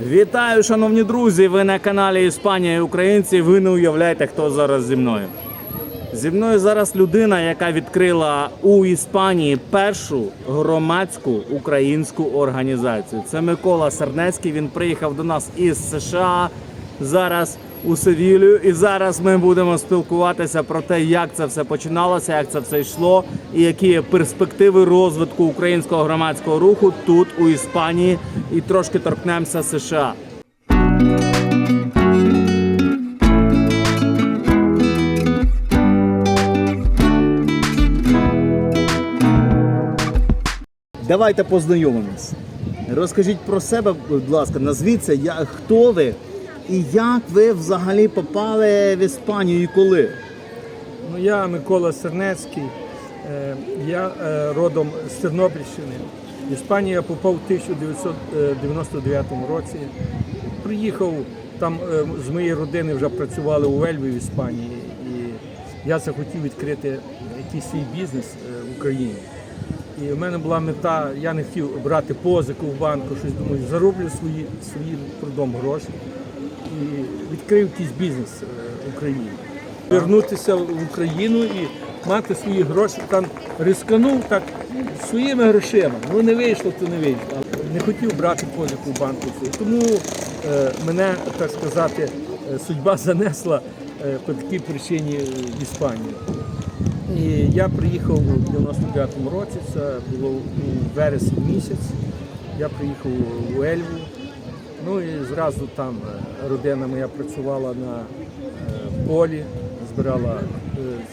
Вітаю, шановні друзі! Ви на каналі Іспанія і Українці. Ви не уявляєте, хто зараз зі мною. Зі мною зараз людина, яка відкрила у Іспанії першу громадську українську організацію. Це Микола Сернецький. Він приїхав до нас із США зараз у Севілію. І зараз ми будемо спілкуватися про те, як це все починалося, як це все йшло, і які є перспективи розвитку українського громадського руху тут у Іспанії. І трошки торкнемося США. Давайте познайомимось. Розкажіть про себе, будь ласка, назвіться, я, хто ви і як ви взагалі попали в Іспанію і коли? Ну, я Микола Сернецький, е, я е, родом з Тернопільщини. В Іспанію я попав у 1999 році. Приїхав там е, з моєї родини вже працювали у Вельві в Іспанії. І я захотів відкрити якийсь свій бізнес е, в Україні. І в мене була мета, я не хотів брати позику в банку, щось думаю, зароблю свої, свої трудом гроші відкрив якийсь бізнес е, в Україні. Вернутися в Україну і мати свої гроші, там рисканув так своїми грошима. Ну не вийшло, то не вийшло. Не хотів брати позику в банку. Тому е, мене, так сказати, е, судьба занесла по такій причині в Іспанію. І я приїхав у 99-му році, це було у вересні місяць. Я приїхав у Ельву. Ну і зразу там е, родина моя працювала на е, полі, збирала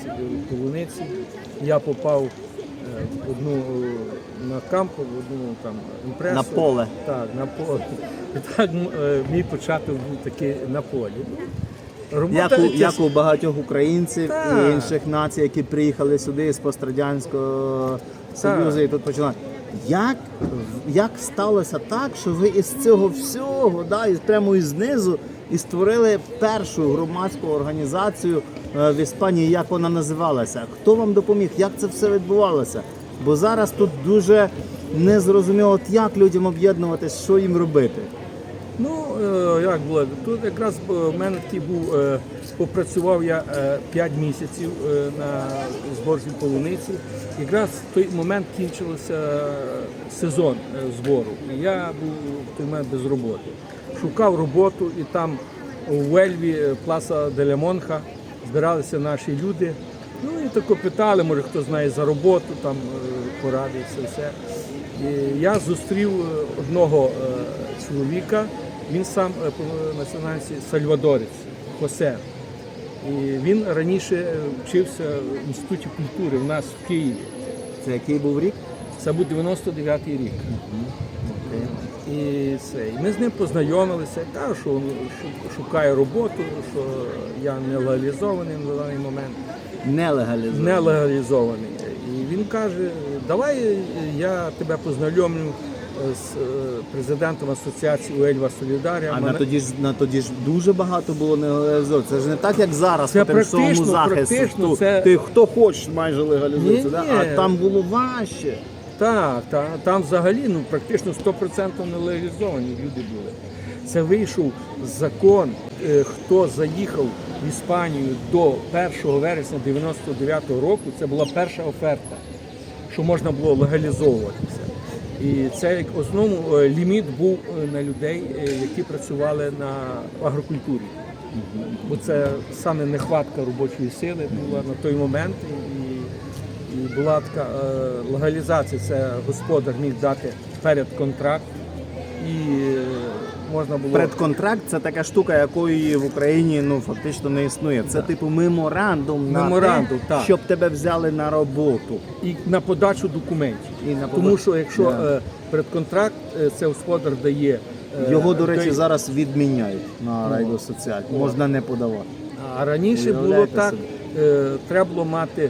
е, полуниці. Я попав в одну на кампу, в одну там імпресу. На поле. Так, на поле. І так мій початок був такий на полі. Як у, як у багатьох українців Так. і інших націй, які приїхали сюди з пострадянського союзу і тут почали. Як, як сталося так, що ви із цього всього, да, із прямо із знизу, і створили першу громадську організацію е, в Іспанії, як вона називалася? Хто вам допоміг? Як це все відбувалося? Бо зараз тут дуже незрозуміло, як людям об'єднуватись, що їм робити. Ну, е, як було? Тут якраз е, в мене такий був, е, попрацював я 5 місяців на зборі полуниці. Якраз в той момент кінчився сезон збору. Я був в той момент без роботи. Шукав роботу і там у Вельві, Пласа Деля Монха, збиралися наші люди. Ну і тако питали, може хто знає за роботу, там е, поради, все. І я зустрів одного чоловіка, він сам е, по національності Сальвадорець, Хосе. І він раніше е, вчився в інституті культури в нас в Києві. Це який був рік? Це був 99-й рік. І це. І ми з ним познайомилися. Кажу, що він шукає роботу, що я не легалізований на даний момент. Нелегалізований. Не легалізований. І він каже, давай я тебе познайомлю з е, президентом асоціації Уельва Солідарія. А на тоді ж на тоді ж дуже багато було нелегалізованих. Це ж не так, як зараз Це по тимчасовому захисту. практично, це- Ти хто хочеш майже легалізується, да? а там було важче. Так, та, там взагалі ну, практично 100% нелегалізовані люди були. Це вийшов закон, е, хто заїхав в Іспанію до 1 вересня 99-го року, це була перша оферта, що можна було легалізовуватися. І це як основному е, ліміт був е, на людей, е, які працювали на агрокультурі. Бо це саме нехватка робочої сили була на той момент. І, і була така легалізація, це господар міг дати перед контракт, і можна було Предконтракт це така штука, якої в Україні ну фактично не існує. Це типу меморандум, на Меморандум, те, так. щоб тебе взяли на роботу. і на подачу документів. І на Тому що якщо Да. е, предконтракт, е, це господар дає. е, Його, до речі, дає- зараз відміняють на райдосоціаль. Можна не подавати. А раніше було так, собі? треба було мати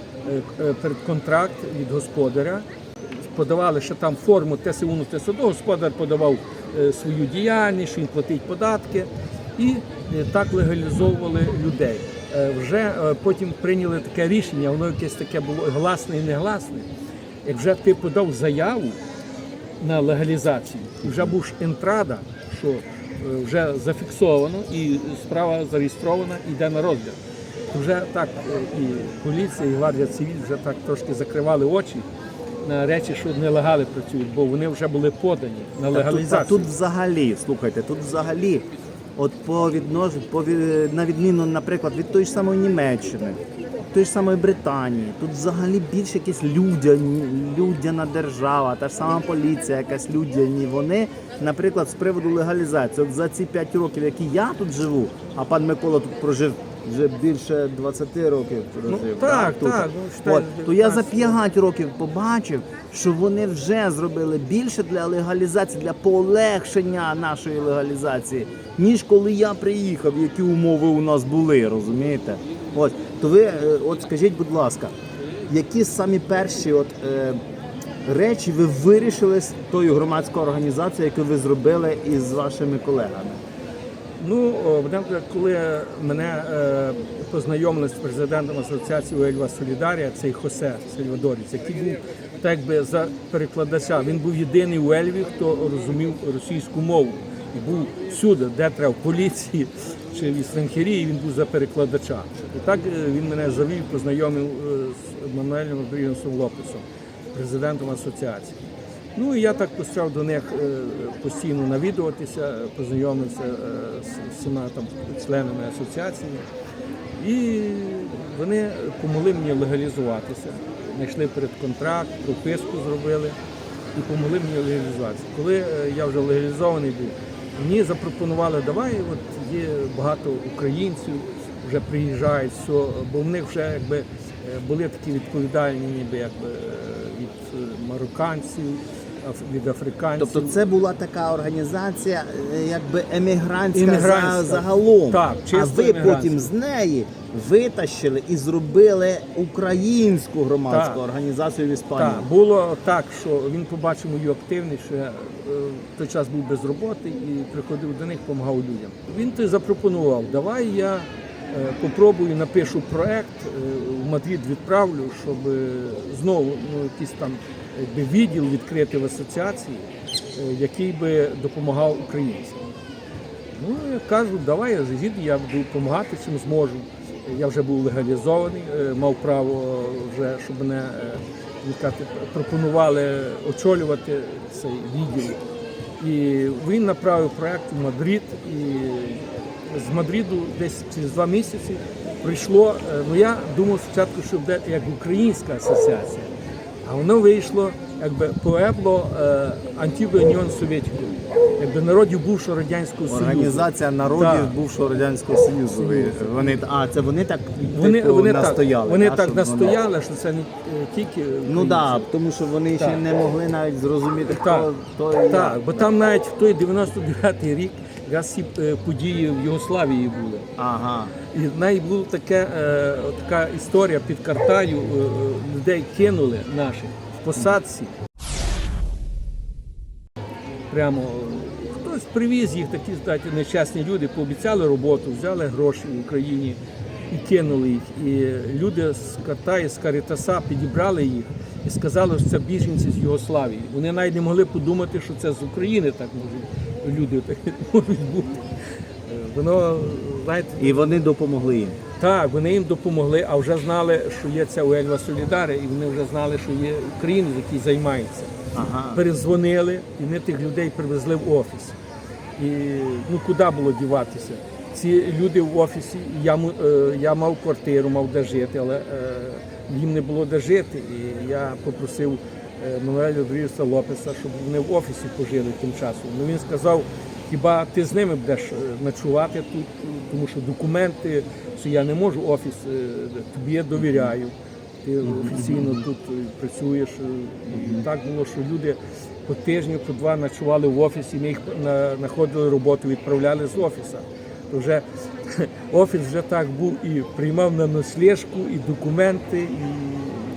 предконтракт від господаря. Подавали ще там форму ТСУ, ТСУ, господар подавав е, свою діяльність, що він платить податки, і е, так легалізовували людей. Е, Вже потім прийняли таке рішення, воно якесь таке було гласне і негласне. Як вже ти подав заяву на легалізацію, і вже був ж інтрада, що вже зафіксовано і справа зареєстрована, йде на розгляд. Вже так і поліція, і гвардія цивіль вже так трошки закривали очі речі, що нелегали працюють, бо вони вже були подані на Та тут, тут взагалі, слухайте, тут взагалі, от по віднош... по на відміну, наприклад, від тої ж самої Німеччини, тої ж самої Британії, тут взагалі більш якась людяні, людяна держава, та ж сама поліція, якась людяні. Вони, наприклад, з приводу легалізації, от за ці 5 років, які я тут живу, а пан Микола тут прожив вже більше 20 років. Прожив, Ну, так, тут. так, ну, От, то я за 19 5 років побачив, що вони вже зробили більше для легалізації, для полегшення нашої легалізації, ніж коли я приїхав, які умови у нас були, розумієте? От, то ви, е, от скажіть, будь ласка, які самі перші от, е, речі ви вирішили з тою громадською організацією, яку ви зробили із вашими колегами? Ну, о, коли мене е, познайомили з президентом асоціації Уельва Солідарія, цей Хосе Сальвадорець, який був так би за перекладача. Він був єдиний у Ельві, хто розумів російську мову. І був всюди, де треба, в поліції чи в Ісранхерії, він був за перекладача. І так е, він мене завів, познайомив е, з Мануелем Родрігесом Лопесом, президентом асоціації. Ну і я так почав до них е, постійно навідуватися, познайомився е, з всіма там членами асоціації. І вони допомогли мені легалізуватися. Знайшли передконтракт, прописку зробили і допомогли мені легалізуватися. Коли е, я вже легалізований був, мені запропонували, давай, от є багато українців, вже приїжджають, все, бо в них вже якби були такі відповідальні, ніби якби від марокканців, від африканців. Тобто це була така організація, е, якби емігрантська, Емігрантська. за- загалом. Так, а ви емігрантська. потім з неї витащили і зробили українську громадську Так. організацію в Іспанії. Так, було так, що він побачив мою активність, що я е, в той час був без роботи і приходив до них, допомагав людям. Він то запропонував, давай я е, попробую, напишу проект, в Мадрид відправлю, щоб знову ну, якийсь там якби, відділ відкрити в асоціації, е, який би допомагав українцям. Ну, я кажу, давай з'їду, я буду допомагати чим зможу. Я вже був легалізований, е, мав право вже, щоб мене е, пропонували очолювати цей відділ. І він направив проект в Мадрид. І з Мадриду десь через два місяці прийшло. е, Ну я думав спочатку, що буде як українська асоціація, а воно вийшло якби Pueblo е, Antigua Union якби народів бувшого радянського союзу. Організація народів Так. бувшого радянського союзу. Вони а це вони так Вони, типу, вони настояли. так, вони да, так настояли, що це не е, тільки Ну так, да, тому що вони ще не могли навіть зрозуміти, хто Так, то і як. так, бо там навіть в той 99-й рік якраз ці е, події в Югославії були. Ага. І навіть була таке, е, така історія під Картаю, е, людей кинули наших в посадці. Прямо хтось привіз їх, такі знаєте, нещасні люди, пообіцяли роботу, взяли гроші в Україні і кинули їх. І люди з Картаю, з Карітаса підібрали їх і сказали, що це біженці з Югославії. Вони навіть не могли подумати, що це з України так можуть люди так можуть бути. Е, Воно, знаєте, І вони допомогли їм. так, вони їм допомогли, а вже знали, що є ця Уельва Солідари, і вони вже знали, що є українець, який займається. Ага. Перезвонили, і ми тих людей привезли в офіс. І ну куди було діватися? Ці люди в офісі, я, му- е, я мав квартиру, мав де жити, але е, їм не було де жити. І я попросив Мануеля Родрігеса Лопеса, щоб вони в офісі пожили тим часом. Ну він сказав, хіба ти з ними будеш е, ночувати тут, тому що документи, що я не можу офіс, е, тобі я довіряю. Ти офіційно тут е, працюєш. е, І так було, що люди по тижню, по два ночували в офісі, ми їх знаходили роботу, відправляли з офіса. То вже офіс вже так був і приймав на ночлежку, і документи, і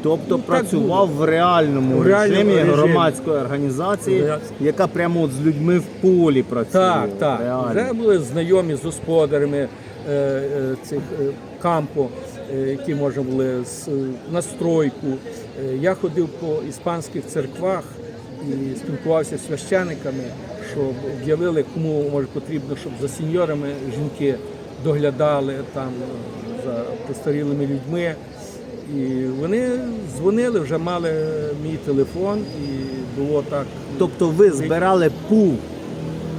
Тобто Ну, працював в реальному, В реальному режимі, режимі. громадської організації, Реаль- яка прямо от з людьми в полі працює. Так, так. Реально. Вже були знайомі з господарями е, е, цих е, кампо, е, які можна були з е, на стройку. Е, я ходив по іспанських церквах і спілкувався з священиками, що об'явили, кому може потрібно, щоб за сеньорами жінки доглядали там за постарілими людьми. І вони дзвонили, вже мали мій телефон, і було так. Тобто ви збирали пул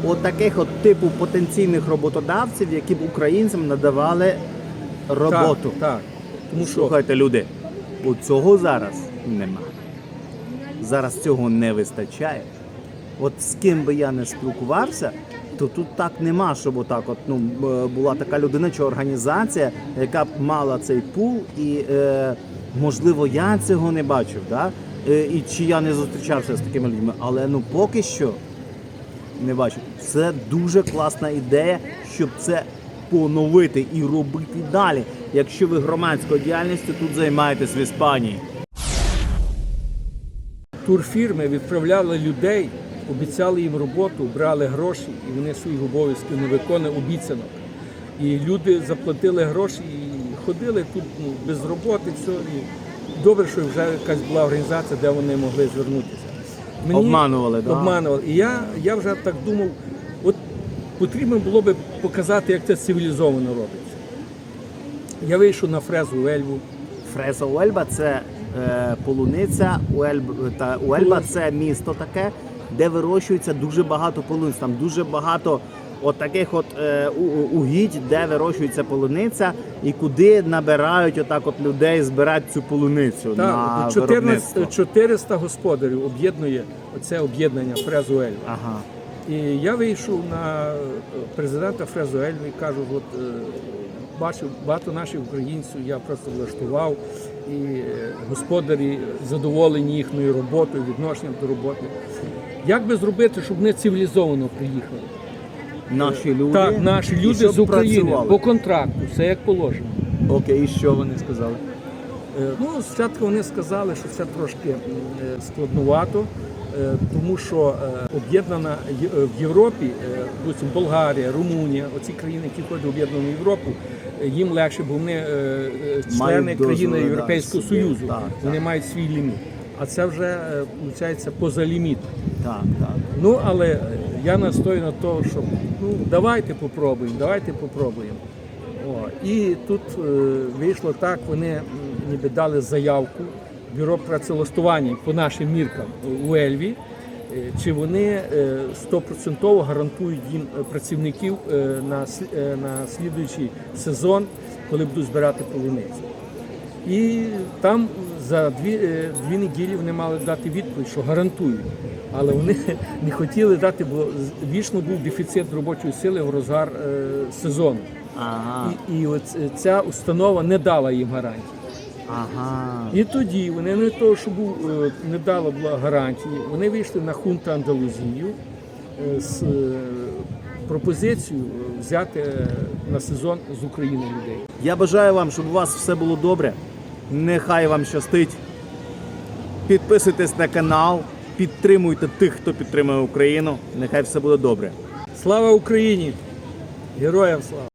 от таких от типу потенційних роботодавців, які б українцям надавали роботу. Так, так. Тому що Слухайте, люди, от цього зараз нема. Зараз цього не вистачає. От з ким би я не спілкувався, то тут так нема, щоб отак от, ну, була така людина чи організація, яка б мала цей пул, і е, можливо я цього не бачив, да? е, і чи я не зустрічався з такими людьми, але ну поки що не бачу. Це дуже класна ідея, щоб це поновити і робити далі, якщо ви громадською діяльністю тут займаєтесь в Іспанії. турфірми відправляли людей, обіцяли їм роботу, брали гроші, і вони своїх обов'язків не виконували обіцянок. І люди заплатили гроші і ходили тут ну, без роботи, все. І добре, що вже якась була організація, де вони могли звернутися. Обманували, да? обманували. І я, я вже так думав, от потрібно було би показати, як це цивілізовано робиться. Я вийшов на фрезу в Ельву. Фреза Уельба це е, полуниця. Уельб, та Уельба це місто таке, де вирощується дуже багато полуниць. Там дуже багато от таких от е, угідь, де вирощується полуниця, і куди набирають отак от людей збирати цю полуницю на Так, виробництво. 14, 400 господарів об'єднує оце об'єднання Фрезу Ельва. Ага. І я вийшов на е, президента Фрезу Ельви і кажу, от е, бачив багато наших українців, я просто влаштував, і е, господарі задоволені їхньою роботою, відношенням до роботи. Як би зробити, щоб вони цивілізовано приїхали? Наші люди. Так, наші і люди щоб з України працювали. по контракту, все як положено. Окей, і що вони сказали? Е, Ну, спочатку вони сказали, що це трошки е, складнувато, е, тому що е, об'єднана Є- е, в Європі, е, допустим, Болгарія, Румунія, оці країни, які входять в об'єднану Європу, е, їм легше, бо вони е, е, члени дозволи, країни да, Європейського собі. Союзу, Так, вони мають свій ліміт. А це вже виходить поза ліміт. Так. Ну, але я настою на тому, що ну, давайте попробуємо, давайте попробуємо. І тут е, вийшло так, вони ніби дали заявку бюро працевлаштування по нашим міркам у Ельві, е, чи вони е, стопроцентово гарантують їм е, працівників на, на слідуючий сезон, коли будуть збирати полуницю. І там за дві, е, дві неділі вони мали дати відповідь, що гарантують. Але вони не хотіли дати, бо вічно був дефіцит робочої сили в розгар е, сезону. Ага. І, і от е, ця установа не дала їм гарантії. Ага. І тоді вони не того, що був, е, не дала була гарантії, вони вийшли на хунту Андалузію з пропозицією взяти на сезон з України людей. Я бажаю вам, щоб у вас все було добре. Нехай вам щастить. Підписуйтесь на канал, підтримуйте тих, хто підтримує Україну. Нехай все буде добре. Слава Україні! Героям слава!